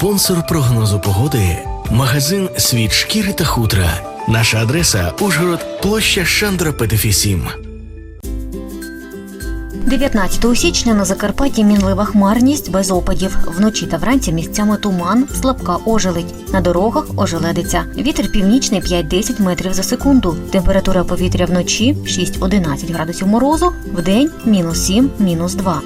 Спонсор прогнозу погоди магазин Світ шкіри та хутра. Наша адреса Ужгород, площа Шандра Петефі 7. 19 січня на Закарпатті мінлива хмарність без опадів. Вночі та вранці місцями туман, слабка ожеледь. На дорогах ожеледиться. Вітер північний 5-10 метрів за секунду. Температура повітря вночі 6-11 градусів морозу, вдень мінус 7, мінус 2.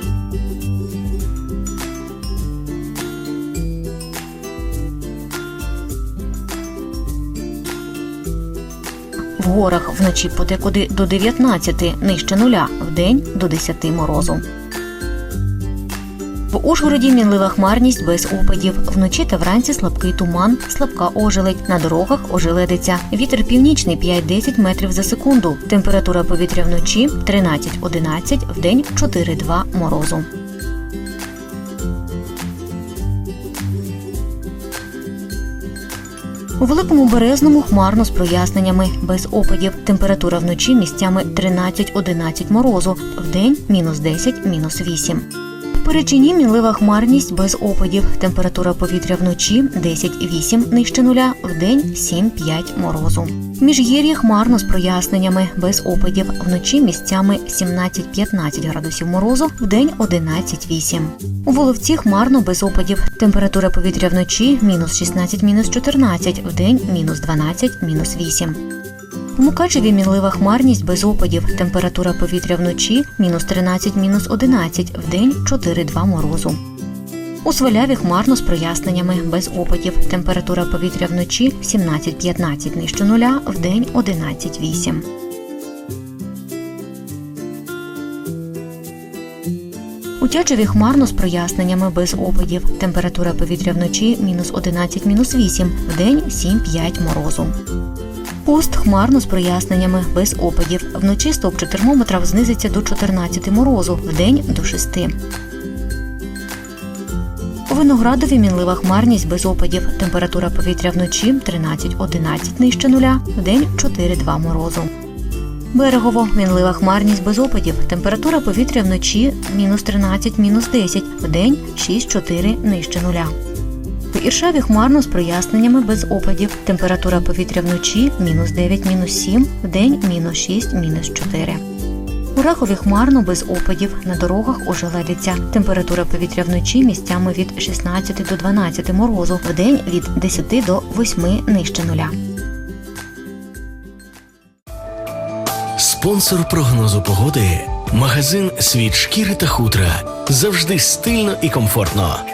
В горах вночі подекуди до 19, нижче нуля, вдень до 10 морозу. В Ужгороді мінлива хмарність без опадів. Вночі та вранці слабкий туман, слабка ожеледь. На дорогах ожеледиться. Вітер північний 5-10 метрів за секунду. Температура повітря вночі 13-11, вдень 4-2 морозу. У великому березному хмарно з проясненнями, без опадів. Температура вночі місцями 13-11 морозу, в день мінус 10, мінус 8. Перечині мінлива хмарність без опадів. Температура повітря вночі 10-8 нижче нуля, вдень 7-5 морозу. Міжгір'я хмарно з проясненнями, без опадів. Вночі місцями 17-15 градусів морозу, вдень 11-8. У Воловці хмарно без опадів. Температура повітря вночі мінус 16, мінус 14, вдень мінус 12, мінус 8. У Мукачеві мінлива хмарність без опадів. Температура повітря вночі мінус 13, мінус 11, вдень 4-2 морозу. У Сваляві хмарно з проясненнями без опадів. Температура повітря вночі 17-15 нижче нуля, вдень 11-8. У Тячеві хмарно з проясненнями без опадів. Температура повітря вночі мінус 11, мінус 8, вдень 7-5 морозу. Пост хмарно з проясненнями без опадів. Вночі стовпчик термометра знизиться до 14 морозу, вдень до 6. У Виноградові мінлива хмарність без опадів. Температура повітря вночі 13-11 нижче нуля, вдень 4-2 морозу. Берегово мінлива хмарність без опадів. Температура повітря вночі мінус 13, мінус 10, вдень 6-4 нижче нуля. У Іршаві хмарно з проясненнями без опадів. Температура повітря вночі мінус 9, мінус 7, вдень мінус 6, мінус 4. У Рахові хмарно без опадів. На дорогах ожеледиться. Температура повітря вночі місцями від 16 до 12 морозу, вдень від 10 до 8 нижче нуля. Спонсор прогнозу погоди магазин Світ шкіри та хутра. Завжди стильно і комфортно.